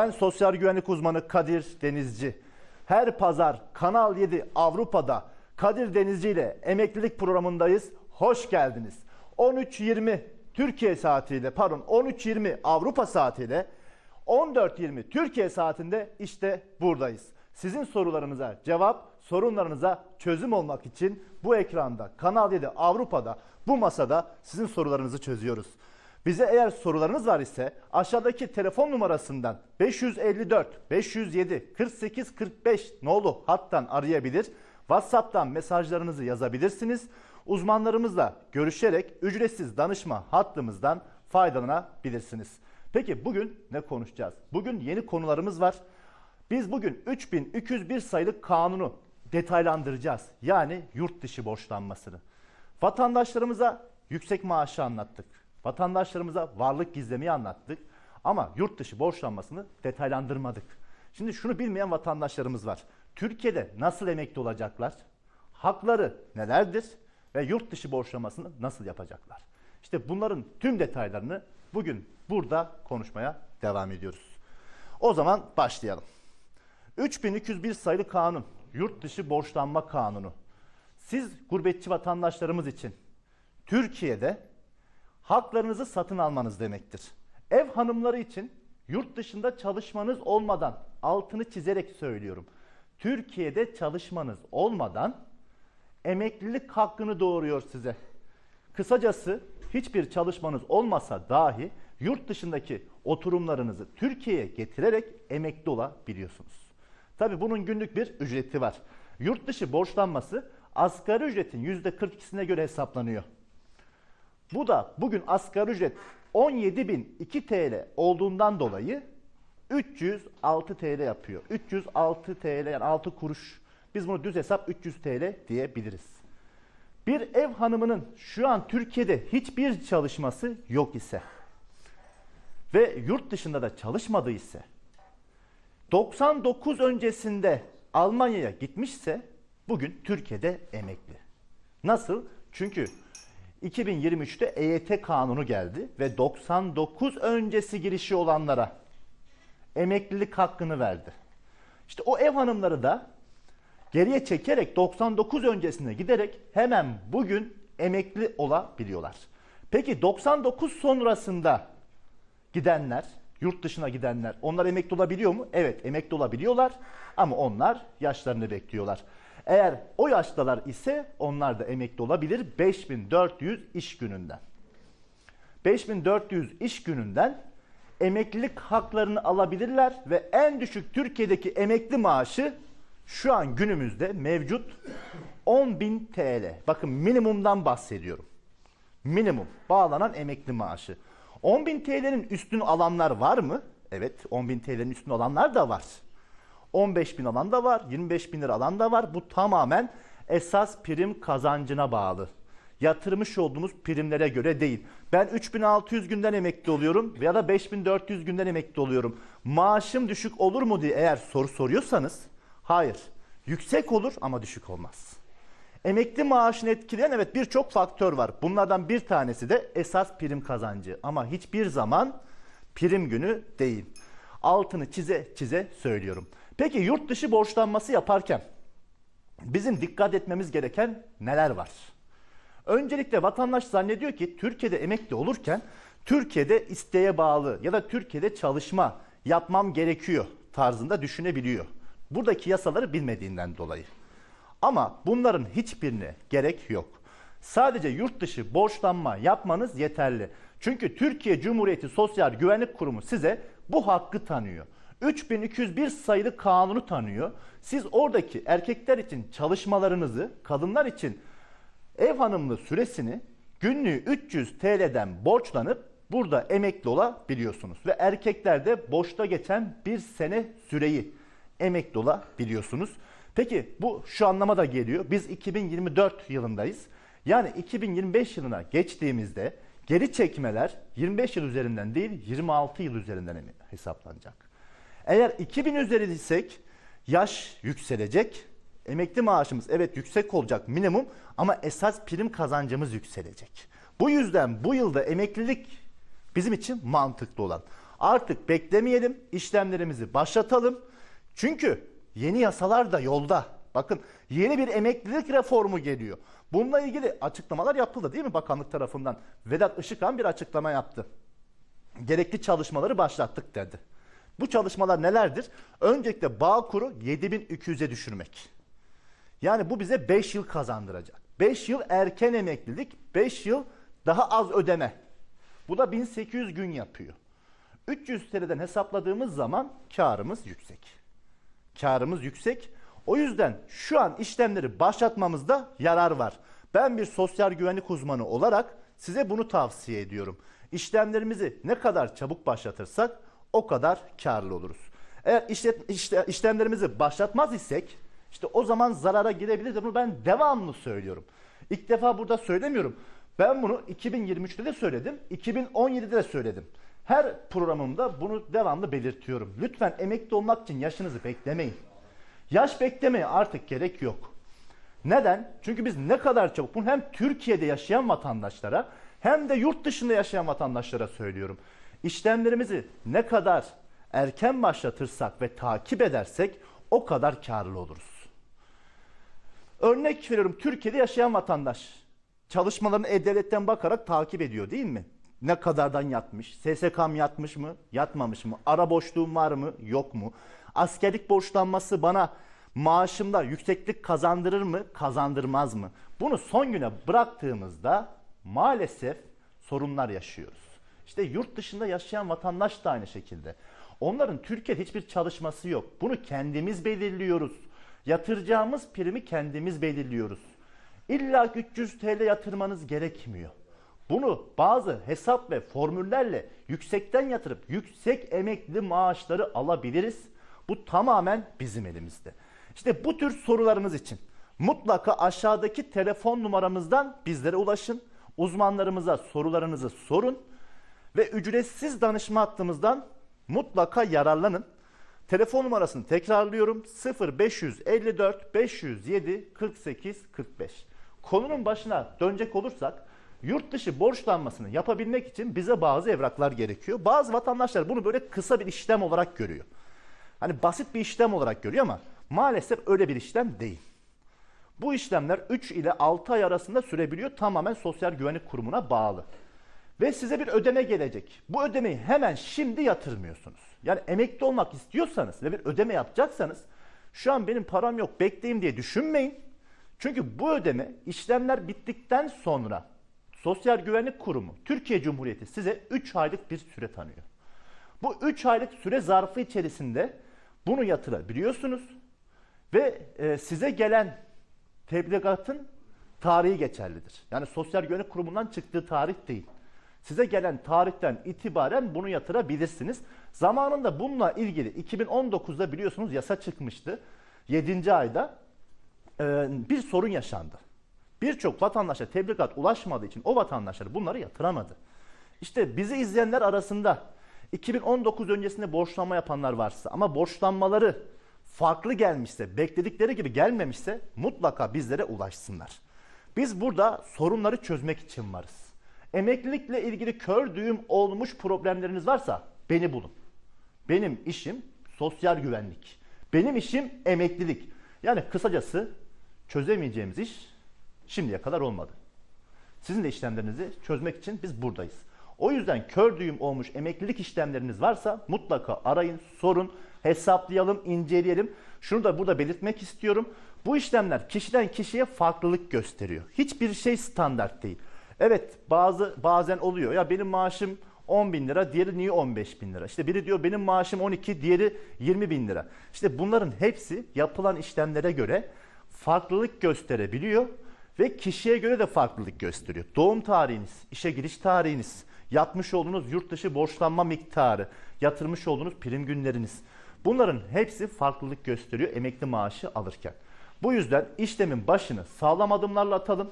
Ben sosyal güvenlik uzmanı Kadir Denizci. Her pazar Kanal 7 Avrupa'da Kadir Denizci ile emeklilik programındayız. Hoş geldiniz. 13.20 Türkiye saatiyle pardon 13.20 Avrupa saatiyle 14.20 Türkiye saatinde işte buradayız. Sizin sorularınıza cevap, sorunlarınıza çözüm olmak için bu ekranda Kanal 7 Avrupa'da bu masada sizin sorularınızı çözüyoruz. Bize eğer sorularınız var ise aşağıdaki telefon numarasından 554 507 48 45 nolu hattan arayabilir. WhatsApp'tan mesajlarınızı yazabilirsiniz. Uzmanlarımızla görüşerek ücretsiz danışma hattımızdan faydalanabilirsiniz. Peki bugün ne konuşacağız? Bugün yeni konularımız var. Biz bugün 3201 sayılı kanunu detaylandıracağız. Yani yurt dışı borçlanmasını. Vatandaşlarımıza yüksek maaşı anlattık. Vatandaşlarımıza varlık gizlemeyi anlattık. Ama yurt dışı borçlanmasını detaylandırmadık. Şimdi şunu bilmeyen vatandaşlarımız var. Türkiye'de nasıl emekli olacaklar? Hakları nelerdir? Ve yurt dışı borçlanmasını nasıl yapacaklar? İşte bunların tüm detaylarını bugün burada konuşmaya devam ediyoruz. O zaman başlayalım. 3201 sayılı kanun, yurt dışı borçlanma kanunu. Siz gurbetçi vatandaşlarımız için Türkiye'de haklarınızı satın almanız demektir. Ev hanımları için yurt dışında çalışmanız olmadan altını çizerek söylüyorum. Türkiye'de çalışmanız olmadan emeklilik hakkını doğuruyor size. Kısacası hiçbir çalışmanız olmasa dahi yurt dışındaki oturumlarınızı Türkiye'ye getirerek emekli olabiliyorsunuz. Tabi bunun günlük bir ücreti var. Yurt dışı borçlanması asgari ücretin %42'sine göre hesaplanıyor. Bu da bugün asgari ücret 17.002 TL olduğundan dolayı 306 TL yapıyor. 306 TL yani 6 kuruş. Biz bunu düz hesap 300 TL diyebiliriz. Bir ev hanımının şu an Türkiye'de hiçbir çalışması yok ise ve yurt dışında da çalışmadığı ise 99 öncesinde Almanya'ya gitmişse bugün Türkiye'de emekli. Nasıl? Çünkü 2023'te EYT kanunu geldi ve 99 öncesi girişi olanlara emeklilik hakkını verdi. İşte o ev hanımları da geriye çekerek 99 öncesine giderek hemen bugün emekli olabiliyorlar. Peki 99 sonrasında gidenler, yurt dışına gidenler onlar emekli olabiliyor mu? Evet emekli olabiliyorlar ama onlar yaşlarını bekliyorlar. Eğer o yaştalar ise onlar da emekli olabilir 5400 iş gününden. 5400 iş gününden emeklilik haklarını alabilirler ve en düşük Türkiye'deki emekli maaşı şu an günümüzde mevcut 10.000 TL. Bakın minimumdan bahsediyorum. Minimum bağlanan emekli maaşı. 10.000 TL'nin üstünü alanlar var mı? Evet 10.000 TL'nin üstünü alanlar da var. 15 bin alan da var, 25 bin lira alan da var. Bu tamamen esas prim kazancına bağlı. Yatırmış olduğumuz primlere göre değil. Ben 3600 günden emekli oluyorum ya da 5400 günden emekli oluyorum. Maaşım düşük olur mu diye eğer soru soruyorsanız hayır. Yüksek olur ama düşük olmaz. Emekli maaşını etkileyen evet birçok faktör var. Bunlardan bir tanesi de esas prim kazancı. Ama hiçbir zaman prim günü değil. Altını çize çize söylüyorum. Peki yurt dışı borçlanması yaparken bizim dikkat etmemiz gereken neler var? Öncelikle vatandaş zannediyor ki Türkiye'de emekli olurken Türkiye'de isteğe bağlı ya da Türkiye'de çalışma yapmam gerekiyor tarzında düşünebiliyor. Buradaki yasaları bilmediğinden dolayı. Ama bunların hiçbirine gerek yok. Sadece yurt dışı borçlanma yapmanız yeterli. Çünkü Türkiye Cumhuriyeti Sosyal Güvenlik Kurumu size bu hakkı tanıyor. 3201 sayılı kanunu tanıyor. Siz oradaki erkekler için çalışmalarınızı, kadınlar için ev hanımlı süresini günlüğü 300 TL'den borçlanıp burada emekli olabiliyorsunuz. Ve erkeklerde boşta geçen bir sene süreyi emekli olabiliyorsunuz. Peki bu şu anlama da geliyor. Biz 2024 yılındayız. Yani 2025 yılına geçtiğimizde geri çekmeler 25 yıl üzerinden değil 26 yıl üzerinden hesaplanacak. Eğer 2000 üzeriysek yaş yükselecek. Emekli maaşımız evet yüksek olacak minimum ama esas prim kazancımız yükselecek. Bu yüzden bu yılda emeklilik bizim için mantıklı olan. Artık beklemeyelim, işlemlerimizi başlatalım. Çünkü yeni yasalar da yolda. Bakın yeni bir emeklilik reformu geliyor. Bununla ilgili açıklamalar yapıldı değil mi bakanlık tarafından? Vedat Işıkhan bir açıklama yaptı. Gerekli çalışmaları başlattık dedi. Bu çalışmalar nelerdir? Öncelikle Bağkur'u 7200'e düşürmek. Yani bu bize 5 yıl kazandıracak. 5 yıl erken emeklilik, 5 yıl daha az ödeme. Bu da 1800 gün yapıyor. 300 TL'den hesapladığımız zaman karımız yüksek. Karımız yüksek. O yüzden şu an işlemleri başlatmamızda yarar var. Ben bir sosyal güvenlik uzmanı olarak size bunu tavsiye ediyorum. İşlemlerimizi ne kadar çabuk başlatırsak o kadar karlı oluruz. Eğer işlet, işte, işlemlerimizi başlatmaz isek işte o zaman zarara girebiliriz. Bunu ben devamlı söylüyorum. İlk defa burada söylemiyorum. Ben bunu 2023'te de söyledim, 2017'de de söyledim. Her programımda bunu devamlı belirtiyorum. Lütfen emekli olmak için yaşınızı beklemeyin. Yaş beklemeye artık gerek yok. Neden? Çünkü biz ne kadar çabuk bunu hem Türkiye'de yaşayan vatandaşlara hem de yurt dışında yaşayan vatandaşlara söylüyorum. İşlemlerimizi ne kadar erken başlatırsak ve takip edersek o kadar karlı oluruz. Örnek veriyorum Türkiye'de yaşayan vatandaş çalışmalarını E-Devlet'ten bakarak takip ediyor değil mi? Ne kadardan yatmış? SSK'm yatmış mı? Yatmamış mı? Ara boşluğum var mı? Yok mu? Askerlik borçlanması bana maaşımda yükseklik kazandırır mı? Kazandırmaz mı? Bunu son güne bıraktığımızda maalesef sorunlar yaşıyoruz. İşte yurt dışında yaşayan vatandaş da aynı şekilde. Onların Türkiye'de hiçbir çalışması yok. Bunu kendimiz belirliyoruz. Yatıracağımız primi kendimiz belirliyoruz. İlla 300 TL yatırmanız gerekmiyor. Bunu bazı hesap ve formüllerle yüksekten yatırıp yüksek emekli maaşları alabiliriz. Bu tamamen bizim elimizde. İşte bu tür sorularınız için mutlaka aşağıdaki telefon numaramızdan bizlere ulaşın. Uzmanlarımıza sorularınızı sorun ve ücretsiz danışma hattımızdan mutlaka yararlanın. Telefon numarasını tekrarlıyorum. 0554 507 48 45. Konunun başına dönecek olursak yurt dışı borçlanmasını yapabilmek için bize bazı evraklar gerekiyor. Bazı vatandaşlar bunu böyle kısa bir işlem olarak görüyor. Hani basit bir işlem olarak görüyor ama maalesef öyle bir işlem değil. Bu işlemler 3 ile 6 ay arasında sürebiliyor. Tamamen Sosyal Güvenlik Kurumu'na bağlı. Ve size bir ödeme gelecek. Bu ödemeyi hemen şimdi yatırmıyorsunuz. Yani emekli olmak istiyorsanız ve bir ödeme yapacaksanız şu an benim param yok bekleyeyim diye düşünmeyin. Çünkü bu ödeme işlemler bittikten sonra Sosyal Güvenlik Kurumu Türkiye Cumhuriyeti size 3 aylık bir süre tanıyor. Bu 3 aylık süre zarfı içerisinde bunu yatırabiliyorsunuz ve e, size gelen tebligatın tarihi geçerlidir. Yani Sosyal Güvenlik Kurumu'ndan çıktığı tarih değil. Size gelen tarihten itibaren bunu yatırabilirsiniz. Zamanında bununla ilgili 2019'da biliyorsunuz yasa çıkmıştı. 7. ayda e, bir sorun yaşandı. Birçok vatandaşa tebligat ulaşmadığı için o vatandaşlar bunları yatıramadı. İşte bizi izleyenler arasında 2019 öncesinde borçlanma yapanlar varsa ama borçlanmaları farklı gelmişse, bekledikleri gibi gelmemişse mutlaka bizlere ulaşsınlar. Biz burada sorunları çözmek için varız. Emeklilikle ilgili kör düğüm olmuş problemleriniz varsa beni bulun. Benim işim sosyal güvenlik. Benim işim emeklilik. Yani kısacası çözemeyeceğimiz iş şimdiye kadar olmadı. Sizin de işlemlerinizi çözmek için biz buradayız. O yüzden kör düğüm olmuş emeklilik işlemleriniz varsa mutlaka arayın, sorun, hesaplayalım, inceleyelim. Şunu da burada belirtmek istiyorum. Bu işlemler kişiden kişiye farklılık gösteriyor. Hiçbir şey standart değil. Evet bazı bazen oluyor. Ya benim maaşım 10 bin lira, diğeri niye 15 bin lira? İşte biri diyor benim maaşım 12, diğeri 20 bin lira. İşte bunların hepsi yapılan işlemlere göre farklılık gösterebiliyor ve kişiye göre de farklılık gösteriyor. Doğum tarihiniz, işe giriş tarihiniz, yapmış olduğunuz yurt dışı borçlanma miktarı, yatırmış olduğunuz prim günleriniz. Bunların hepsi farklılık gösteriyor emekli maaşı alırken. Bu yüzden işlemin başını sağlam adımlarla atalım.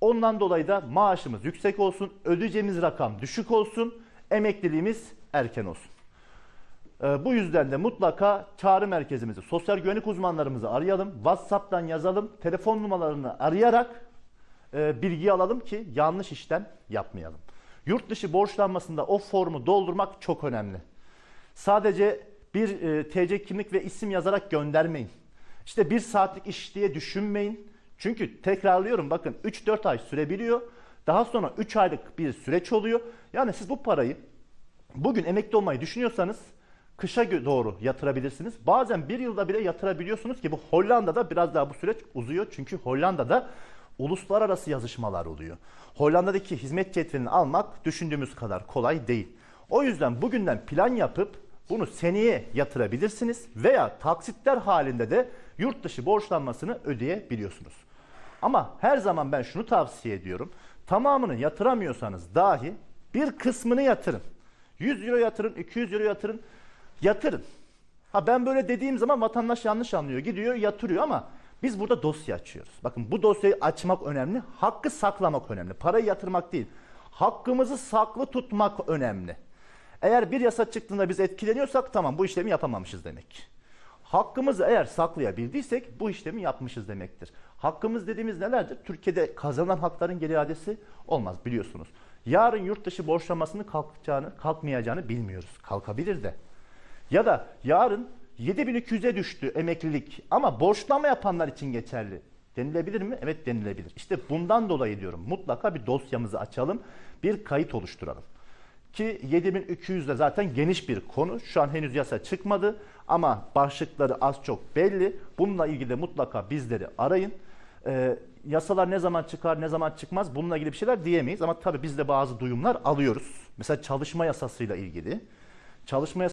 Ondan dolayı da maaşımız yüksek olsun, ödeyeceğimiz rakam düşük olsun, emekliliğimiz erken olsun. Ee, bu yüzden de mutlaka çağrı merkezimizi, sosyal güvenlik uzmanlarımızı arayalım, WhatsApp'tan yazalım, telefon numaralarını arayarak e, bilgi alalım ki yanlış işlem yapmayalım. Yurt dışı borçlanmasında o formu doldurmak çok önemli. Sadece bir e, TC kimlik ve isim yazarak göndermeyin. İşte bir saatlik iş diye düşünmeyin. Çünkü tekrarlıyorum bakın 3-4 ay sürebiliyor. Daha sonra 3 aylık bir süreç oluyor. Yani siz bu parayı bugün emekli olmayı düşünüyorsanız kışa doğru yatırabilirsiniz. Bazen bir yılda bile yatırabiliyorsunuz ki bu Hollanda'da biraz daha bu süreç uzuyor. Çünkü Hollanda'da uluslararası yazışmalar oluyor. Hollanda'daki hizmet cetvelini almak düşündüğümüz kadar kolay değil. O yüzden bugünden plan yapıp bunu seneye yatırabilirsiniz veya taksitler halinde de yurt dışı borçlanmasını ödeyebiliyorsunuz. Ama her zaman ben şunu tavsiye ediyorum. Tamamını yatıramıyorsanız dahi bir kısmını yatırın. 100 euro yatırın, 200 euro yatırın. Yatırın. Ha ben böyle dediğim zaman vatandaş yanlış anlıyor. Gidiyor yatırıyor ama biz burada dosya açıyoruz. Bakın bu dosyayı açmak önemli. Hakkı saklamak önemli. Parayı yatırmak değil. Hakkımızı saklı tutmak önemli. Eğer bir yasa çıktığında biz etkileniyorsak tamam bu işlemi yapamamışız demek. Hakkımızı eğer saklayabildiysek bu işlemi yapmışız demektir. Hakkımız dediğimiz nelerdir? Türkiye'de kazanılan hakların geri iadesi olmaz biliyorsunuz. Yarın yurt dışı borçlanmasının kalkacağını, kalkmayacağını bilmiyoruz. Kalkabilir de. Ya da yarın 7200'e düştü emeklilik ama borçlama yapanlar için geçerli. Denilebilir mi? Evet denilebilir. İşte bundan dolayı diyorum mutlaka bir dosyamızı açalım, bir kayıt oluşturalım. Ki 7200 de zaten geniş bir konu. Şu an henüz yasa çıkmadı ama başlıkları az çok belli. Bununla ilgili de mutlaka bizleri arayın. Ee, yasalar ne zaman çıkar, ne zaman çıkmaz bununla ilgili bir şeyler diyemeyiz. Ama tabii biz de bazı duyumlar alıyoruz. Mesela çalışma yasasıyla ilgili. Çalışma